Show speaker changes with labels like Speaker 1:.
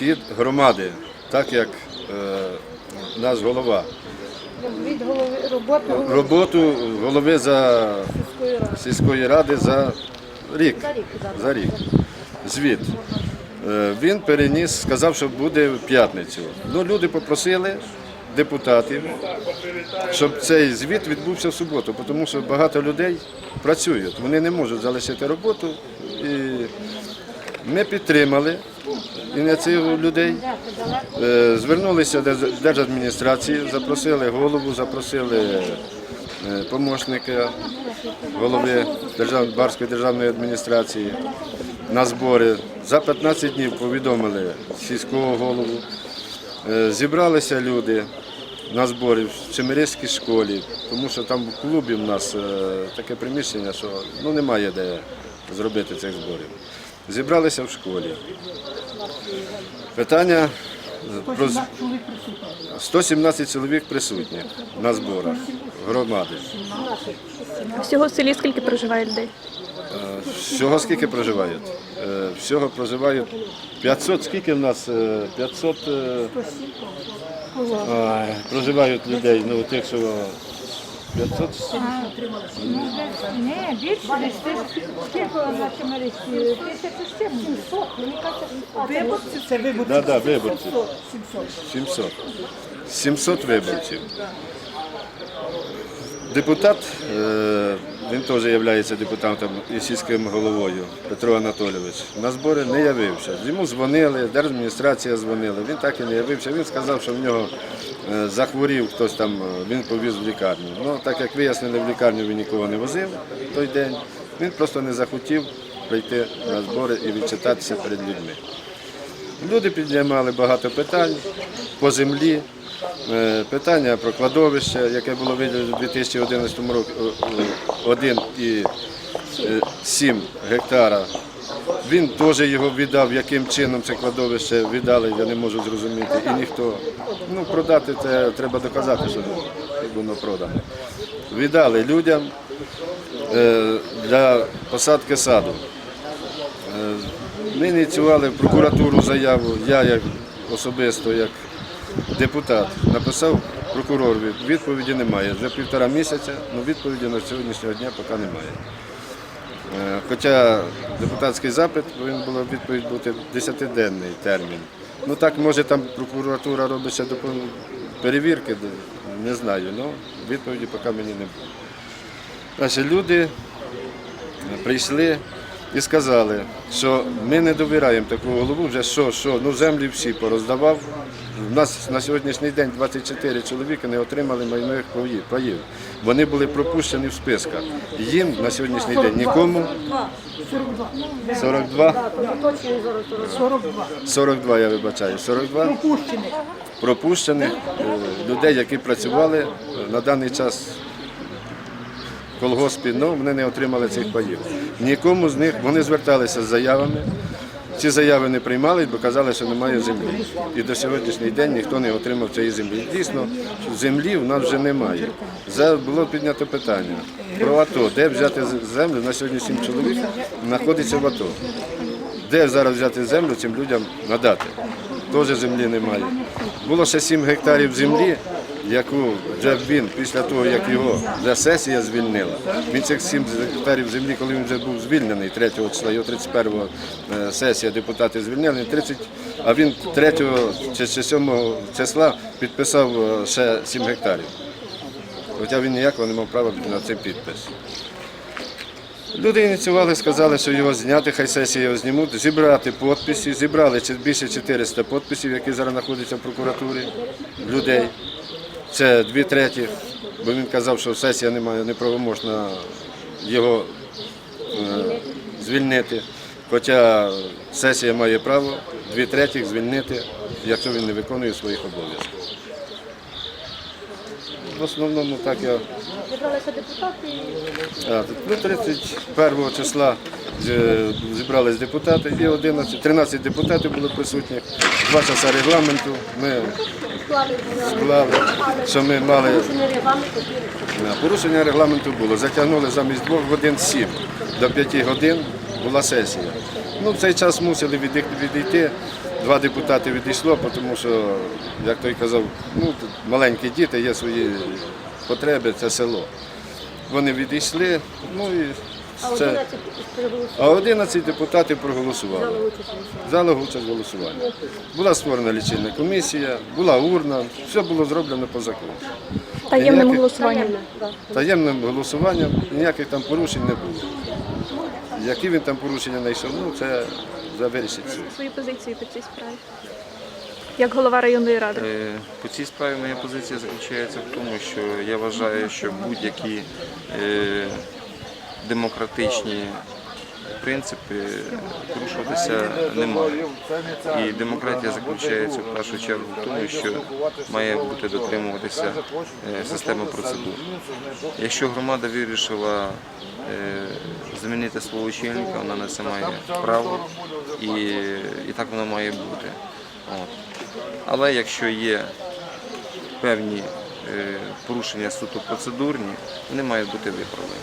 Speaker 1: схід громади, так як е, наш голова.
Speaker 2: Від голови голови
Speaker 1: Роботу голови за
Speaker 2: сільської ради.
Speaker 1: за рік.
Speaker 2: За рік.
Speaker 1: За рік. Звіт. Е, Він переніс, сказав, що буде в п'ятницю. Ну, люди попросили депутатів, щоб цей звіт відбувся в суботу, тому що багато людей працюють, вони не можуть залишити роботу. І ми підтримали ініціативу людей. Е, Звернулися до держадміністрації, запросили голову, запросили е, помощника голови. Барської державної адміністрації на збори. За 15 днів повідомили сільського голову. Е, Зібралися люди на зборі в Чемерівській школі, тому що там в клубі в нас таке приміщення, що ну, немає де зробити цих зборів. Зібралися в школі. Питання про з- 117 чоловік присутніх на зборах громади.
Speaker 3: Всього в селі скільки проживає людей?
Speaker 1: Е, Всього скільки проживають? Е, Всього проживають 500, скільки в нас? Е, 500 е, проживають людей, ну тих, що 500,
Speaker 2: Ні, більше. Скільки на Чемерівській? Тисячу з чим? 700. Мені кажеться,
Speaker 4: Виборці це виборці.
Speaker 1: да, да, виборців.
Speaker 4: 700.
Speaker 1: 700. 700 виборців. Депутат, е, він теж є депутатом і сільським головою Петро Анатолійович. На збори не явився. Йому дзвонили, держадміністрація дзвонила, він так і не явився. Він сказав, що в нього захворів хтось там, е, він повіз в лікарню. Ну, так як вияснили, в лікарню він нікого не возив той день, він просто не захотів прийти на збори і відчитатися перед людьми. Люди піднімали багато питань по землі, е, питання про кладовище, яке було виділено у 2011 році 1,7 гектара. Він теж його віддав, яким чином це кладовище віддали, я не можу зрозуміти. І ніхто. Ну, продати це треба доказати, що воно продано. Віддали людям е, для посадки саду. Е, Ми ініціювали в прокуратуру заяву, я як особисто, як депутат, написав прокуророві, відповіді немає. Вже півтора місяця, але відповіді на сьогоднішнього дня поки немає. Е, Хоча депутатський запит повинен була відповідь бути 10-денний термін. Ну так, може там прокуратура робить ще перевірки, не знаю, але відповіді поки мені не було. Наші люди прийшли і сказали, що ми не довіряємо такого голову, вже що, що, ну землі всі пороздавав. У нас на сьогоднішній день 24 чоловіка не отримали майнових паїв. Вони були пропущені в списках. Їм на сьогоднішній день нікому 42,
Speaker 4: 42.
Speaker 1: 42, я вибачаю, 42
Speaker 4: Пропущених.
Speaker 1: пропущених е, людей, які працювали е, на даний час в колгоспі, ну вони не отримали цих паїв. Нікому з них вони зверталися з заявами. Ці заяви не приймали, бо казали, що немає землі. І до сьогоднішній день ніхто не отримав цієї землі. Дійсно, землі в нас вже немає. За- Було піднято питання про АТО, де взяти землю на сьогодні сім чоловік знаходиться в АТО. Де зараз взяти землю цим людям надати? Теж землі немає. Було ще 7 гектарів землі, яку вже він, після того, як його вже сесія звільнила, він цих 7 гектарів землі, коли він вже був звільнений 3 числа, його 31 е, сесія депутати звільнили, 30, а він 3 чи чи 7 числа підписав е, ще 7 гектарів. Хоча він ніякого не мав права на цей підпис. Люди ініціювали, сказали, що його зняти, хай сесія його знімуть, зібрати підписи. Зібрали більше 400 підписів, які зараз знаходяться в прокуратурі людей. Це дві треті, бо він казав, що сесія немає неправоможна його е, звільнити. Хоча сесія має право дві третіх звільнити, якщо він не виконує своїх обов'язків. В основному так я.
Speaker 2: Зібралися депутати і
Speaker 1: А, Ну, 31 числа зібрались депутати і 11, 13 депутатів були присутні. Два часа регламенту ми
Speaker 2: склали
Speaker 1: що ми мали е, порушення регламенту було. Затягнули замість двох годин сім до п'яти годин була сесія. Ну, в цей час мусили відійти два депутати відійшло, тому що, як той казав, ну, маленькі діти, є свої потреби, це село. Вони відійшли, ну і це. А 11 депутатів проголосували. Взяли участь в голосуванні. Була створена лічильна комісія, була урна, все було зроблено по закону.
Speaker 3: Таємним
Speaker 1: Ніяких-
Speaker 3: голосуванням.
Speaker 1: Таємним голосуванням ніяких там порушень не було. Які він там порушення знайшов, ну це вже вирішить суд.
Speaker 3: Свої позиції по цій справі. Як голова районної ради.
Speaker 5: Е, По цій справі моя позиція заключається в тому, що я вважаю, що будь-які е, демократичні принципи порушуватися не мають. І демократія заключається в першу чергу в тому, що має бути дотримуватися е, системи процедур. Якщо громада вирішила е, замінити свого очільника, вона на це має право і, і так воно має бути. От. Але якщо є певні е, порушення суто процедурні, вони мають бути виправлені.